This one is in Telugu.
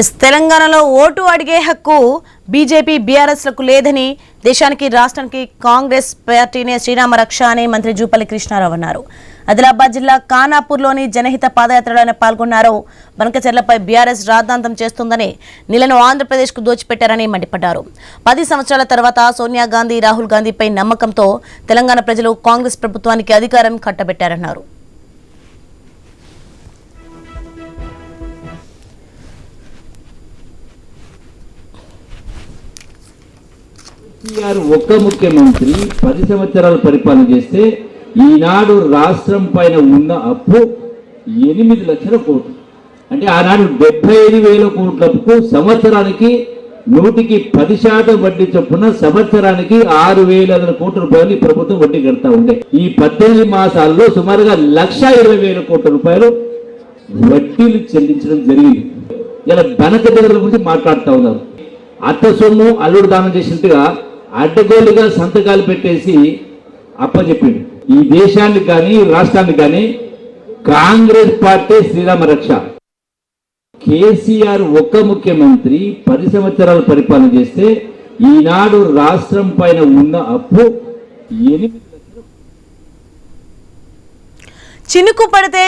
ఎస్ తెలంగాణలో ఓటు అడిగే హక్కు బీజేపీ బీఆర్ఎస్లకు లేదని దేశానికి రాష్ట్రానికి కాంగ్రెస్ పార్టీనే శ్రీరామ రక్ష అని మంత్రి జూపల్లి కృష్ణారావు అన్నారు. ఆదిలాబాద్ జిల్లా ఖానాపూర్లోని జనహిత పాదయాత్రలో ఆయన పాల్గొన్నారు. బనకచెర్లపై బీఆర్ఎస్ రాద్ధాంతం చేస్తుందని నీళ్ళను ఆంధ్రప్రదేశ్కు దోచిపెట్టారని మండిపడ్డారు. పది సంవత్సరాల తర్వాత సోనియా గాంధీ రాహుల్ గాంధీపై నమ్మకంతో తెలంగాణ ప్రజలు కాంగ్రెస్ ప్రభుత్వానికి అధికారం కట్టబెట్టారన్నారు. కేసీఆర్ ఒక్క ముఖ్యమంత్రి పది సంవత్సరాలు పరిపాలన చేస్తే ఈనాడు రాష్ట్రం పైన ఉన్న అప్పు ఎనిమిది లక్షల కోట్లు. అంటే ఆనాడు డెబ్బై ఐదు వేల కోట్ల సంవత్సరానికి నూటికి పది శాతం వడ్డీ చొప్పున సంవత్సరానికి ఆరు వేల కోట్ల రూపాయలు ఈ ప్రభుత్వం వడ్డీ కడతా ఉండే. ఈ పద్దెనిమిది మాసాల్లో సుమారుగా లక్ష ఇరవై వేల కోట్ల రూపాయలు వడ్డీలు చెల్లించడం జరిగింది. ఇలా బనక దగ్గర గురించి మాట్లాడుతూ ఉన్నారు. అత్త సొమ్ము అల్లుడు దానం చేసినట్టుగా అడ్డగోలుగా సంతకాలు పెట్టేసి అప్పచెప్పిండు. ఈ దేశానికి కానీ రాష్ట్రానికి కానీ కాంగ్రెస్ పార్టీ శ్రీరామ రక్ష. కేసీఆర్ ఒక్క ముఖ్యమంత్రి పది సంవత్సరాలు పరిపాలన చేస్తే ఈనాడు రాష్ట్రం పైన ఉన్న అప్పు ఎనిమిది చినుకు పడితే